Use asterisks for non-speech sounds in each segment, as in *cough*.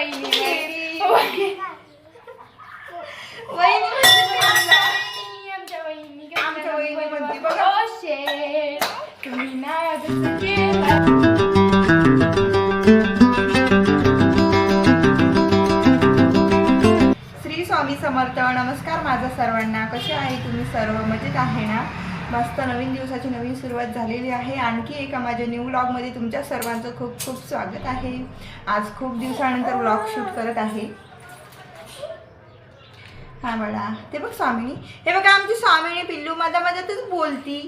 वहिनी वहिनी. आमच्या वहिनी आमच्या वहिनी म्हणते बघा. ओ शेर तुम्ही नाही आजच केलं श्री स्वामी समर्थ नमस्कार माझा सर्वांना. कसे आहे तुम्ही सर्व? मजेत आहे ना? मस्त नवीन दिवसाची नवीन सुरुवात झालेली आहे. आणखी एका माझ्या न्यू ब्लॉगमध्ये तुमच्या सर्वांचं खूप खूप स्वागत आहे. आज खूप दिवसानंतर ब्लॉग शूट करत आहे. हा बडा ते बघ स्वामिनी. हे बघा आमची स्वामिनी पिल्लू माझ्या माझ्यातच बोलती.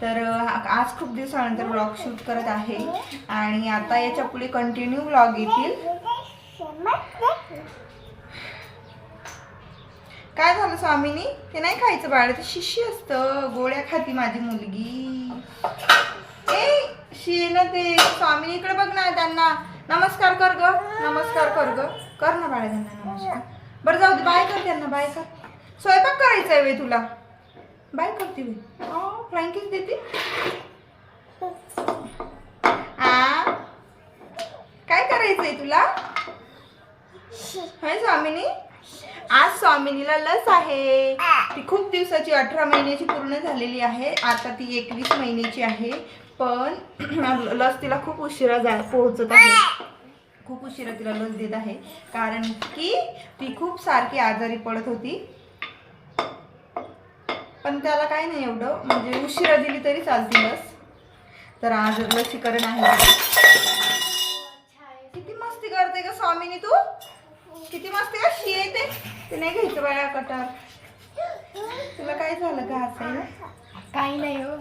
तर आज खूप दिवसानंतर ब्लॉग शूट करत आहे. आणि आता याच्यापुढे कंटिन्यू ब्लॉग येतील. काय झालं स्वामीनी? ते नाही खायचं बाळ ते शिशी असतं. गोळ्या खाती माझी मुलगी. ए शी ना ते स्वामीनी इकडे बघ ना त्यांना. नमस्कार कर ग. नमस्कार कर ग. कर ना बाळा त्यांना नमस्कार. बरं जाऊ दे बाय कर त्यांना बाय कर. स्वयंपाक करायचा आहे वे तुला. बाय करते वे. फ्रँकीच देते. आ? काय करायचंय तुला? होय स्वामिनी? आज स्वामिनीला लस आहे. ती खूप दिवसाची अठरा महिन्याची पूर्ण झालेली आहे. आता ती एकवीस महिन्याची आहे. पण *clears throat* लस तिला खूप उशिरा जा पोहोचत आहे. खूप उशिरा तिला लस देत आहे. कारण की ती खूप सारखी आजारी पडत होती. पण त्याला काही नाही एवढं. म्हणजे उशिरा दिली तरी चालती लस. तर आज लसीकरण आहे. किती मस्ती करते का स्वामिनी तू. किती मस्ती कशी येते ते. नाही घ्यायचं बाळा कटार. तुला काय झालं का हसायला काही नाही हो.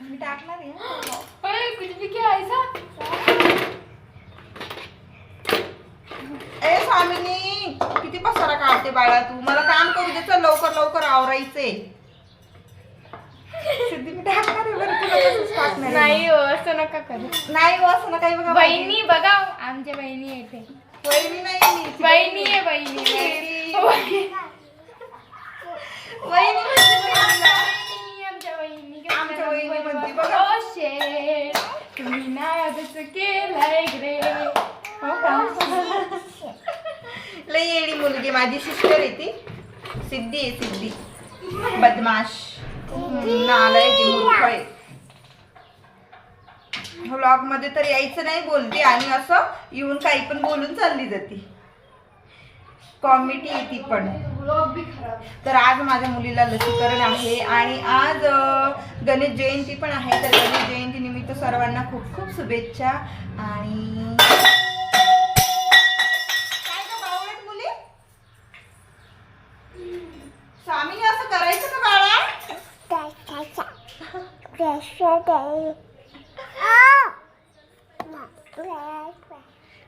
मी टाकणार आहे. हं. कुछ भी क्या ऐसा ए स्वामिनी किती पसारा काढते बाळा तू. मला काम करू दे चल लवकर लवकर आवरायचे. सिद्धी मी टाकणार आहे बरं तुला तसंच टाकणार आहे. नाही हो असं नका करू. नाही हो, असं ना काही बघा बहिणी बघा आमच्या बहिणी येते. वहिनी नाही मी बहिणी आहे बहिणी वहिनी. *laughs* वहिनी वहिनी म्हणते बहिणीला. आमच्या वहिनी. आमच्या वहिनी म्हणते बघा. ओ शेर तुम्ही नाही आजच केलंय रे. का? *laughs* लई येडी मुलगी माझी सिस्टर आहे ती. सिद्धी आहे सिद्धी. बदमाश. नालाय ती मूर्ख आहे. व्लॉगमध्ये तर यायचं नाही बोलते आणि असं येऊन काही पण बोलून चालली जाते. कॉमेडी आहे ती पण. Vlog बी खराब. तर आज माझ्या मुलीला लसीकरण आहे आणि आज गणेश जयंती पण आहे. तर गणेश जयंती निमित्त सर्वांना खूप खूप शुभेच्छा आणि काय गं बावळट मुली? स्वामीने असं करायचं का बाळा? *laughs*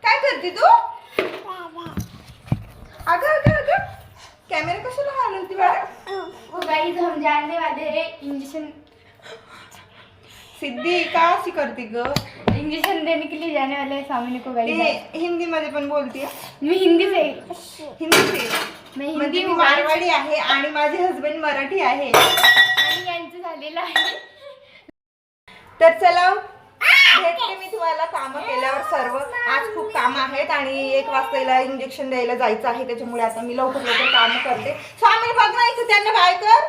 काय करते तू? अगं अगं अगं. कॅमेरा कशाला हलवती बाळा? गाइस हम जानने वाले हैं इंजेक्शन सिद्धी का अशी करते ग? इंजेक्शन देने के लिए जाने वाले हैं सामने को ते गाइस हिंदी मध्ये पण बोलते. मैं हिंदी से हिंदी से मैं म्हणजे हिंदी मी मारवाडी आहे आणि माझे हसबंड मराठी आहे. आणि यांचं झालेलं आहे. तर चला भेटते मी तुम्हाला कामं केल्यावर सर्व आज खूप कामं आहेत आणि एक वाजता इंजेक्शन द्यायला जायचं आहे त्याच्यामुळे आता मी लवकर लवकर कामं करते. स्वामी बघ ना इथं त्यांना बाय कर.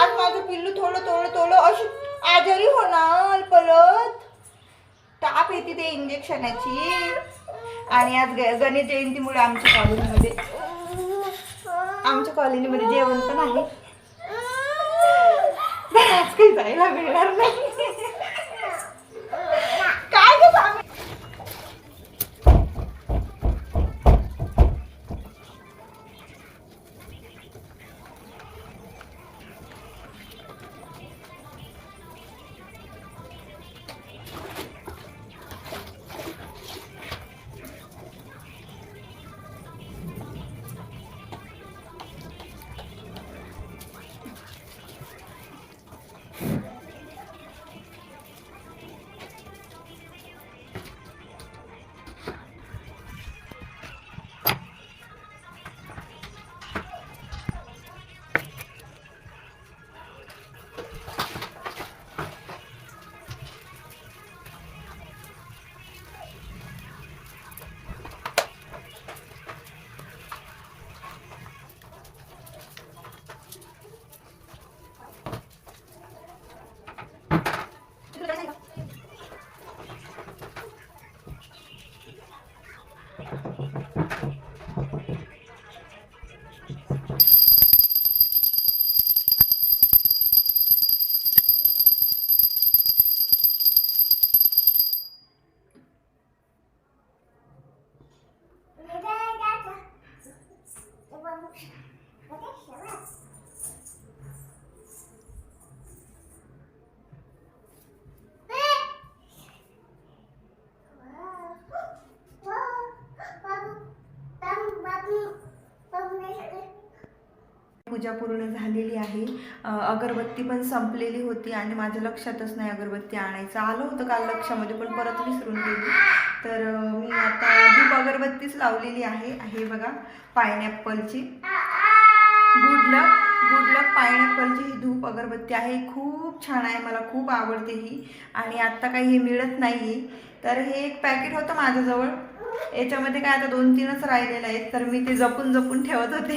आज माझं पिल्लू थोडं थोडं थोडं अशी आजारी होणार परत. ताप येते ते इंजेक्शनाची आणि आज ग- गणेश जयंतीमुळे आमच्या कॉलनीमध्ये आमच्या कॉलनीमध्ये जेवण पण आहे. आज काही जायला मिळणार नाही. पूजा पूर्ण झालेली आहे. अगरबत्ती पण संपलेली होती आणि माझ्या लक्षातच नाही अगरबत्ती आणायचं. आलं होतं काल लक्षामध्ये पण परत विसरून गेली. तर मी आता धूप अगरबत्तीच लावलेली आहे. हे बघा पायनॅपलची. गुड लक गुड लक पायनॅपलची ही धूप अगरबत्ती आहे. खूप छान आहे मला खूप आवडते ही. आणि आत्ता काही हे मिळत नाही आहे तर हे एक पॅकेट होतं माझ्याजवळ. याच्यामध्ये काय आता दोन तीनच राहिलेलं आहेत तर मी ते जपून जपून ठेवत होते.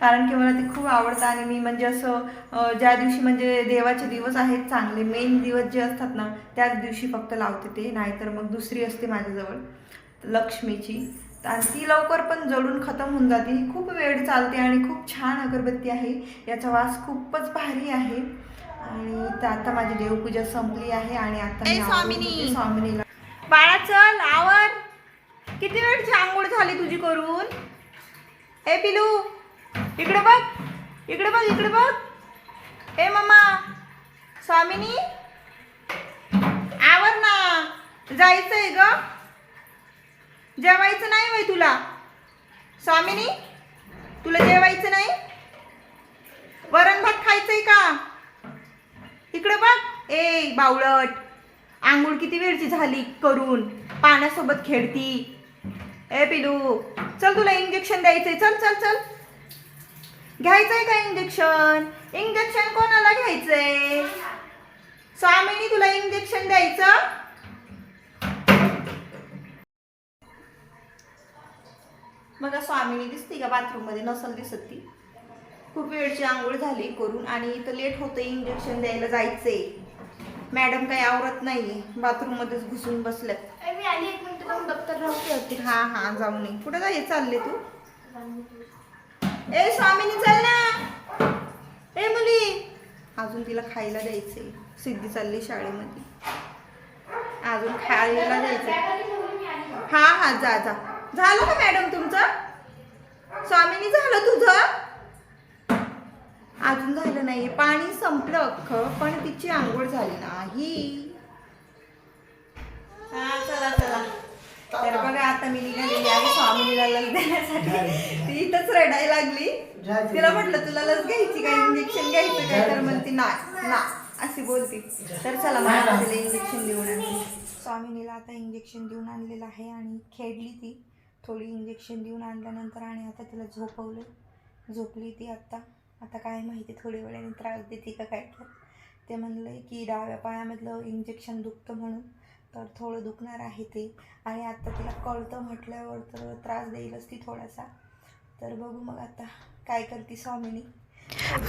कारण की मला ते खूप आवडतं आणि मी म्हणजे असं ज्या दिवशी म्हणजे देवाचे दिवस आहेत चांगले मेन दिवस जे असतात ना त्याच दिवशी फक्त लावते ते नाहीतर मग दुसरी असते माझ्याजवळ लक्ष्मीची. आणि ती लवकर पण जळून खतम होऊन जाते. ही खूप वेळ चालते आणि खूप छान अगरबत्ती आहे. याचा वास खूपच भारी आहे. आणि आता माझी देवपूजा संपली आहे आणि आता स्वामिनी. स्वामिनीला बाळा चल आवर! किती वेळची आंघोळ झाली तुझी करून? ए पिलू इकडे बघ इकडे बघ इकडे बघ. ए मम्मा स्वामिनी आवर ना. जायचंय ग. जेवायचं नाही वय तुला. स्वामिनी तुला जेवायचं नाही? वरण भात खायचंय का? इकडे बघ. ए बावळट. आंघोळ किती वेळची झाली करून? पाण्यासोबत खेळती. ए पिलू चल तुला इंजेक्शन द्यायचंय. चल चल चल. घ्यायचंय का इंजेक्शन इंजेक्शन कोणाला घ्यायचंय? स्वामीनी तुला इंजेक्शन द्यायचं? बघा स्वामिनी दिसते का बाथरूममध्ये नसल दिसत ती. खूप वेळची आंघोळ झाली करून आणि इथं लेट होतं इंजेक्शन द्यायला जायचंय. मॅडम काही आवरत नाही बाथरूममध्येच घुसून बसल्यात. दप्तर हा हा जाऊ नये. कुठं जाय चालले तू? ए स्वामिनी चल ना. ए मुली. अजून तिला खायला द्यायचंय. सिद्धी चालली शाळेमध्ये. अजून खायला द्यायचंय. हा हा जा जा. झालं का मॅडम तुमचं? स्वामिनी झालं तुझं? अजून झालं नाही पाणी संपलं अख्खं पण तिची आंघोळ झाली नाही हा चला चला तर बघा आता मी निघालेली आहे स्वामिनीला लस देण्यासाठी. ती इथंच रडायला लागली. तिला म्हटलं तुला लस घ्यायची काय इंजेक्शन घ्यायचं काय? तर म्हणते नाही ना अशी बोलते. तर चला मला तिला इंजेक्शन देऊन आणते. स्वामिनीला आता इंजेक्शन देऊन आणलेलं आहे आणि खेळली ती. थोडी इंजेक्शन देऊन आणल्यानंतर आणि आता तिला झोपवलं. झोपली ती आत्ता आता काय माहिती थोडी वेळाने त्रास देते का काय तर. ते म्हणलं की डाव्या पायामधलं इंजेक्शन दुखतं म्हणून. तर थोडं दुखणार आहे ते. आणि आत्ता तिला कळतं म्हटल्यावर तर त्रास देईलच ती थोडासा. तर बघू मग आता काय करते स्वामिनी.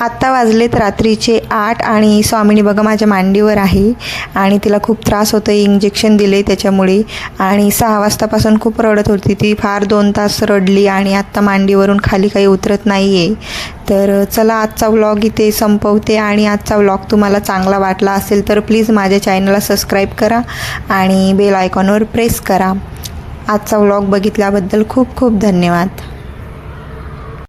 आत्ता वाजलेत रात्रीचे आठ आणि स्वामिनी बघा माझ्या मांडीवर आहे आणि तिला खूप त्रास होतो इंजेक्शन दिले त्याच्यामुळे. आणि सहा वाजतापासून खूप रडत होती ती. फार दोन तास रडली आणि आत्ता मांडीवरून खाली काही उतरत नाही आहे तर चला आजचा व्लॉग इथे संपवते आणि आजचा व्लॉग तुम्हाला चांगला वाटला असेल तर प्लीज माझ्या चॅनलला सबस्क्राईब करा आणि बेल आयकॉनवर प्रेस करा. आजचा व्लॉग बघितल्याबद्दल खूप खूप धन्यवाद.